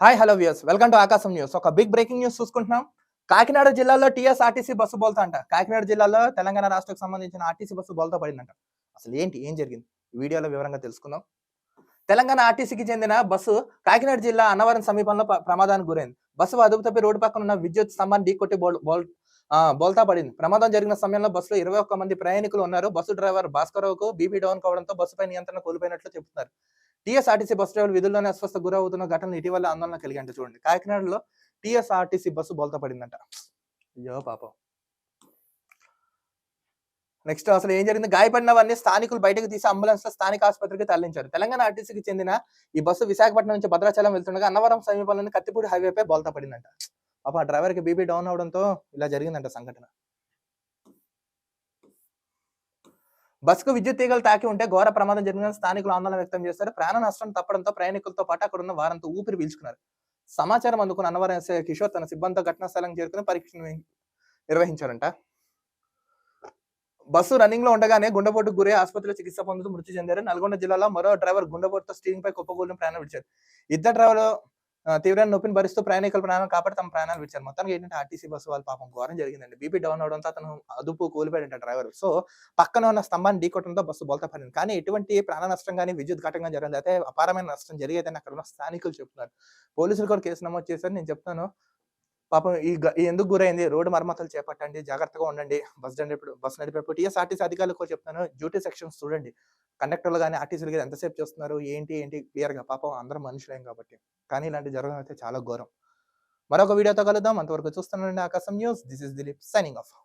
Hi hello views welcome to Aakasam news ఒక big breaking news చూసుకుంటున్నాం. కాకినాడ జిల్లాలో TSRTC bus బోల్తా అంట కాకినాడ జిల్లాలో తెలంగాణ రాష్ట్రకు సంబంధించిన ఆర్టీసీ బస్సు బోల్తా పడిందంట. అసలు ఏంటి? ఏం జరిగింది? ఈ వీడియోలో వివరంగా తెలుసుకుందాం. తెలంగాణ ఆర్టీసీకి చెందిన బస్సు కాకినాడ జిల్లా అన్నవరం సమీపంలో ప్రమాదానికి గురైంది. బస్సు అదుపు తప్పి రోడ్డు పక్కన ఉన్న విద్యుత్ స్తంభాన్ని ఢీకొట్టి బోల్ బోల్ బోల్తా పడింది. ప్రమాదం జరిగిన సమయంలో బస్సులో ఇరవై ఒక్క మంది ప్రయాణికులు ఉన్నారు. బస్సు డ్రైవర్ భాస్కరరావుకు బీపీ డౌన్ కావడంతో బస్సుపై నియంత్రణ కోల్పోయినట్లు చెబుతున్నారు. టీఎస్ఆర్టీసీ బస్సు డ్రైవర్ విధుల్లోనే అస్వస్థ గురవుతున్న ఘటనలు ఇటీవల ఆందోళన కలిగంట చూడండి. కాకినాడలో టీఎస్ఆర్టీసీ బస్సు బోల్తా పడిందంట. అయ్యో పాపం. నెక్స్ట్ అసలు ఏం జరిగింది? గాయపడినవన్నీ స్థానికులు బయటకు తీసి అంబులెన్స్లో స్థానిక ఆసుపత్రికి తరలించారు. తెలంగాణ ఆర్టీసీకి చెందిన ఈ బస్సు విశాఖపట్నం నుంచి భద్రాచలం వెళ్తుండగా అన్నవరం సమీపంలోని కత్తిపూడి హైవేపై బోల్తా పడిందంట. పాప ఆ డ్రైవర్కి బీపీ డౌన్ అవడంతో ఇలా జరిగిందంట సంఘటన. బస్సుకు విద్యుత్ తీగలు తాకి ఉంటే ఘోర ప్రమాదం జరిగిన స్థానికులు ఆందోళన వ్యక్తం చేశారు. ప్రాణ నష్టం తప్పడంతో ప్రయాణికులతో పాటు అక్కడ ఉన్న వారంతా ఊపిరి పీల్చుకున్నారు. సమాచారం అందుకున్న అన్నవరం కిషోర్ తన సిబ్బందితో ఘటనా స్థలం చేరుకుని పరీక్ష నిర్వహించారంట. బస్సు రన్నింగ్లో ఉండగానే గుండెపోటుకు గురై ఆసుపత్రిలో చికిత్స పొందుతూ మృతి చెందారు. నల్గొండ జిల్లాలో మరో డ్రైవర్ గుండెపోటుతో స్టీరింగ్ పై కుప్పకూలిన ప్రాణాలు విడిచారు. ఇద్దరు డ్రైవర్ తీవ్రమైన నొప్పిని భరిస్తూ ప్రయాణికుల ప్రాణాలు కాపాడి తమ ప్రాణాలు విడిచారు. మొత్తానికి ఏంటంటే ఆర్టీసీ బస్సు వాళ్ళ పాపం ఘోరం జరిగిందండి. బీపీ డౌన్ అవడంతో అతను అదుపు కూలిపోయాడంట డ్రైవర్. సో పక్కన ఉన్న స్తంభాన్ని ఢీకొట్టడంతో బస్సు బోల్తా పడింది. కానీ ఎటువంటి ప్రాణ నష్టం కానీ విద్యుత్ ఘటంగా జరిగింది అయితే అపారమైన నష్టం జరిగేదని అక్కడ ఉన్న స్థానికులు చెప్తున్నారు. పోలీసులు కూడా కేసు నమోదు చేశారు. నేను చెప్తాను పాపం ఈ ఎందుకు గురైంది? రోడ్డు మరమ్మతులు చేపట్టండి. జాగ్రత్తగా ఉండండి. బస్ నడిపేప్పుడు బస్ నడిపేటప్పుడు టీఎస్ఆర్టీసీ అధికారులకు కూడా చెప్తాను డ్యూటీ సెక్షన్స్ చూడండి. కండక్టర్లు కానీ ఆర్టీసీలు కానీ ఎంతసేపు చేస్తున్నారు? ఏంటి? ఏంటి? క్లియర్గా పాపం అందరం మనుషులేం కాబట్టి. కానీ ఇలాంటి జరగడం అయితే చాలా ఘోరం. మరొక వీడియోతో కలుద్దాం. అంతవరకు చూస్తున్నానండి Aakasam news. This is Dilip signing off.